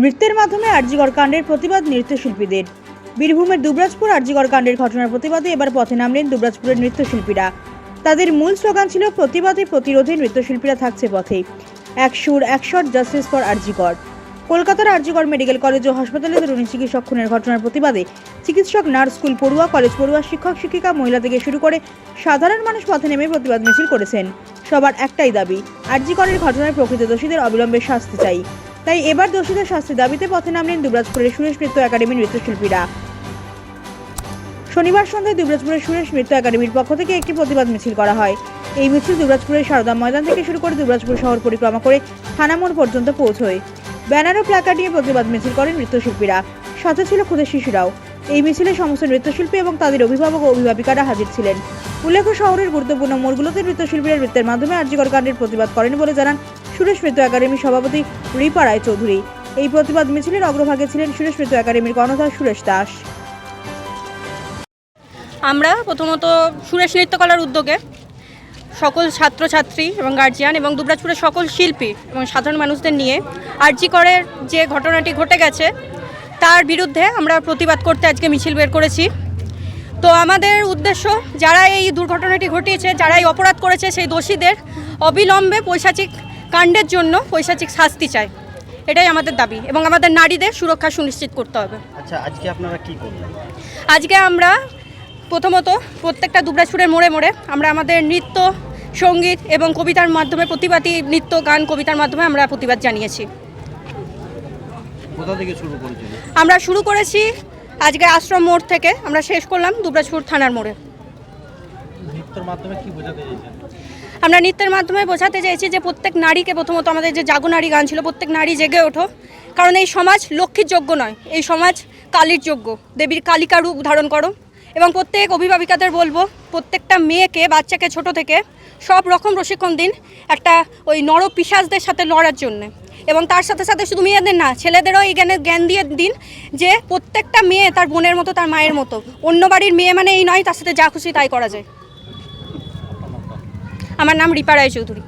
নৃত্যের মাধ্যমে আরজিকর কাণ্ডের প্রতিবাদ নৃত্যশিল্পীদের। বীরভূমের দুবরাজপুর আরজিকর কাণ্ডের ঘটনার প্রতিবাদে এবার পথে নামলেন দুবরাজপুরের নৃত্যশিল্পীরা। তাদের মূল স্লোগান ছিল, প্রতিবাদে প্রতিরোধে নৃত্যশিল্পীরা থাকছে পথে। এক সুর, এক শট জাস্টিস ফর আরজিকর। কলকাতার আরজিকর মেডিকেল কলেজ ও হাসপাতালে তরুণী চিকিৎসক খুনের ঘটনার প্রতিবাদে চিকিৎসক, নার্স, স্কুল পড়ুয়া, কলেজ পড়ুয়া, শিক্ষক, শিক্ষিকা, মহিলা থেকে শুরু করে সাধারণ মানুষ পথে নেমে প্রতিবাদ মিছিল করেছেন। সবার একটাই দাবি, আরজিকরের ঘটনায় প্রকৃত দোষীদের অবিলম্বে শাস্তি চাই। তাই এবার দোষীদের শাস্তি দাবিতে পথে নামলেন দুবরাজপুরের সুরেশ নৃত্য একাডেমির নৃত্যশিল্পীরা। শনিবার সন্ধ্যায় দুবরাজপুরের সুরেশ নৃত্য একাডেমির পক্ষ থেকে একটি প্রতিবাদ মিছিল করা হয়। এই মিছিল দুবরাজপুরের সারদা ময়দান থেকে শুরু করে দুবরাজপুর শহর পরিক্রমা করে থানামোড় পর্যন্ত পৌঁছয়। ব্যানার ও প্ল্যাকার্ড নিয়ে প্রতিবাদ মিছিল করেন নৃত্যশিল্পীরা। সাথে ছিল খুদে শিশুরাও। এই মিছিলে সমস্ত নৃত্যশিল্পী এবং তাদের অভিভাবক ও অভিভাবিকারা হাজির ছিলেন। উল্লেখ্য শহরের গুরুত্বপূর্ণ মোড়গুলোতে নৃত্যশিল্পীরা নৃত্যের মাধ্যমে আর্যিকর কাণ্ডের প্রতিবাদ করেন বলে জানান সুরেশ নৃত্য একাডেমির সভাপতি রিপা রায় চৌধুরী এই প্রতিবাদ মিছিলের অগ্রভাগে ছিলেন সুরেশ নৃত্য একাডেমির কর্ণধার সুরেশ দাস। আমরা প্রথমত সুরেশ নৃত্যকলার উদ্যোগে সকল ছাত্রছাত্রী এবং গার্জিয়ান এবং দুবরাজপুরের সকল শিল্পী এবং সাধারণ মানুষদের নিয়ে আরজি করের যে ঘটনাটি ঘটে গেছে, তার বিরুদ্ধে আমরা প্রতিবাদ করতে আজকে মিছিল বের করেছি। তো আমাদের উদ্দেশ্য, যারা এই দুর্ঘটনাটি ঘটিয়েছে, যারা এই অপরাধ করেছে সেই দোষীদের অবিলম্বে পৈশাচিক কাণ্ডের জন্য পৈশাচিক শাস্তি চাই এটাই আমাদের দাবি এবং আমাদের নারীদের সুরক্ষা সুনিশ্চিত করতে হবে। আচ্ছা আজকে আপনারা কি করলেন? আজকে আমরা প্রথমত প্রত্যেকটা দুবরাজপুরের মোড়ে মোড়ে আমরা আমাদের নৃত্য সংগীত এবং কবিতার মাধ্যমে প্রতিবাদী নৃত্য গান কবিতার মাধ্যমে আমরা প্রতিবাদ জানিয়েছি। কোথা থেকে শুরু করেছিলেন আমরা শুরু করেছি আজকে আশ্রম মোড় থেকে। আমরা শেষ করলাম দুবরাজপুর থানার মোড়ে নৃত্যের মাধ্যমে কি বোঝাতে চেয়েছেন আমরা নৃত্যের মাধ্যমে বোঝাতে চাইছি যে প্রত্যেক নারীকে প্রথমত আমাদের যে জাগো নারী গান ছিল, প্রত্যেক নারী জেগে ওঠো। কারণ এই সমাজ লক্ষ্মীর যোগ্য নয়, এই সমাজ কালীর যোগ্য। দেবীর কালিকা রূপ ধারণ করো এবং প্রত্যেক অভিভাবিকাদের বলব, প্রত্যেকটা মেয়েকে, বাচ্চাকে ছোট থেকে সব রকম প্রশিক্ষণ দিন একটা ওই নর পিসাজদের সাথে লড়ার জন্যে। এবং তার সাথে সাথে শুধু মেয়েদের না, ছেলেদেরও এই জ্ঞানের জ্ঞান দিয়ে দিন যে প্রত্যেকটা মেয়ে তার বোনের মতো, তার মায়ের মতো। অন্য বাড়ির মেয়ে মানে এই নয়, তার সাথে যা খুশি তাই করা যায়। আমার নাম রিপা রায় চৌধুরী।